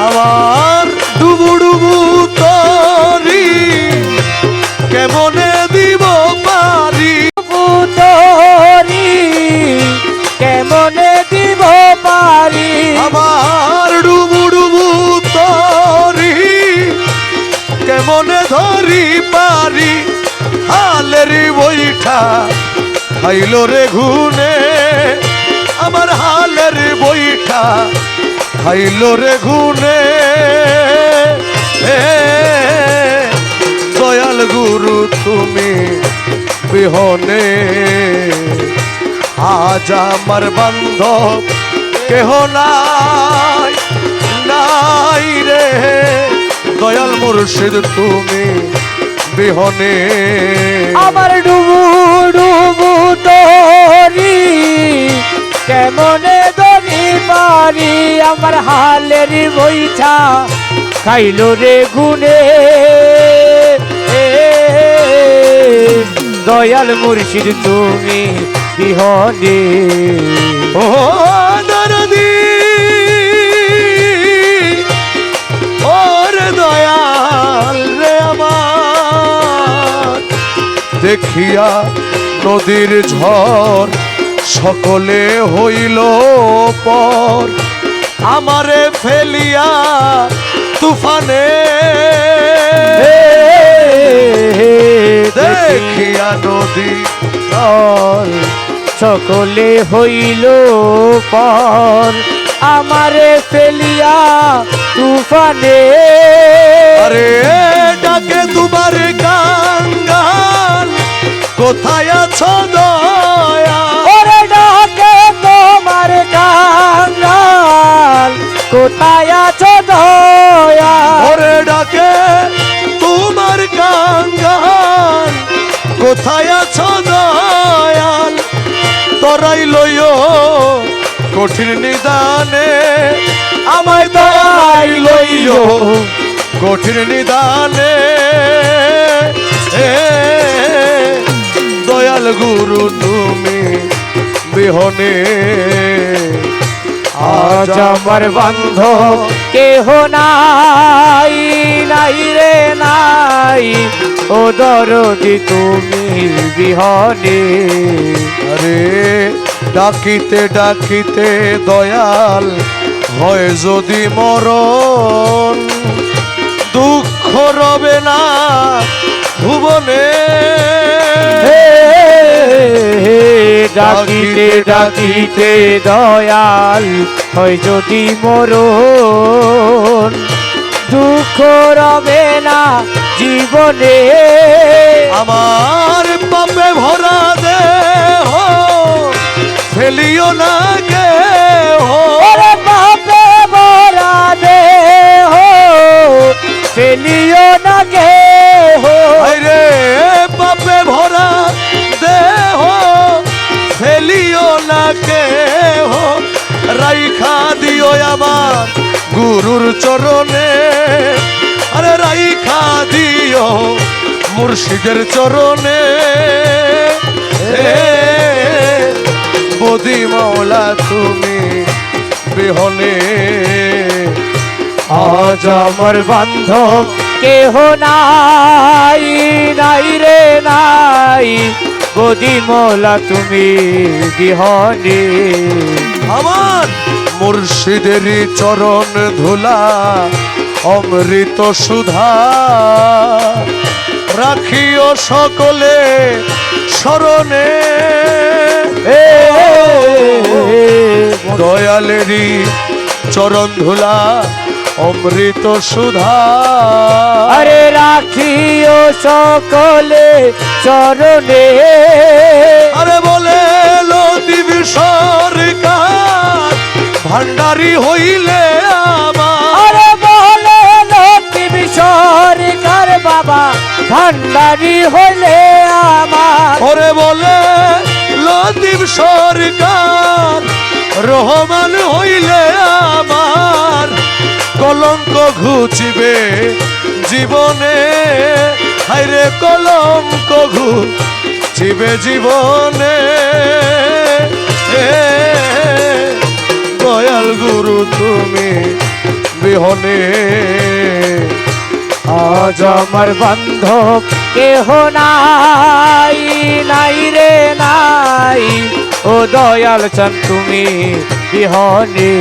আমার ডুবু ডুবু তরি কেমনে দিব পারি? পুতরি কেমনে দিব পারি? আমার ডুবু ডুবু তরি কেমনে ধরি পারি? হালের বইঠা খাইল রে ঘুনে আমার হালের বইঠা খাইল রে এ, দয়াল গুরু তুমি বিহনে। আজ আমার বান্ধব কেহ নাই নাই রে। দয়াল মুর্শিদ তুমি বিহনে। আমার ডুবু ডুবু তরি কেমনে পারি আমার হালের বইঠা খাইলো রে গুনে দয়াল মুর্শিদ, তুমি বিহনে। ও দরদি, ওরে দয়াল রে আমার। দেখিয়া নদীর ঝড় সকলে হইল পর। আমারে ফেলিয়া তুফানে। দেখিয়া নদী সকলে হইল পর। আমারে ফেলিয়া তুফানে। আরে ডাকে দুবার কাঙ্গাল কোথায় আছো দয়া আছো দয়া ওরে ডাকে, তোমার কাঙ্গাল, কোথায় আছো দয়াল? তরাই লইও কঠিন নিদানে, আমায় দয়াই লইও কঠিন নিদানে। দয়াল গুরু, তুমি বিহনে আমার বান্ধব কেহ নাই নাই রে নাই। ও দরদি, তুমি বিহনে। আরে, ডাকিতে ডাকিতে দয়াল হয় যদি মরণ, দুঃখ রবে না ভুবনে। ডাকিতে ডাকিতে দয়াল হয় যদি মরণ। দুঃখ রবে না জীবনে। আমার দিও আমার গুরুর চরণে। আরে রাইখা দিও মুর্শিদের চরণে। বদি মাওলা, তুমি বিহনে। আজ আমার বান্ধব কেহ নাই নাই রে নাই। বদি মোলা তুমি বিহনে। আমার মুর্শিদের চরণ ধুলা অমৃত সুধা। রাখিও সকলে স্মরণে। দয়ালেরই চরণ ধুলা অমৃত সুধা। আরে রাখিও সকলে চরণে আরে বলে সরকার ভান্ডারি হইলে আমার বলে লক্ষ্মী সরকার বাবা? ভান্ডারি হলে আমার ওরে বলে লতিব সরকার রহমান হইলে আমার কলঙ্ক ঘুচিবে জীবনে হাইরে কলঙ্ক ঘুচিবে জীবনে। তুমি বিহনে। আজ আমার বান্ধব, কেহ নাই নাই রে নাই। ও দয়াল চান তুমি বিহনে।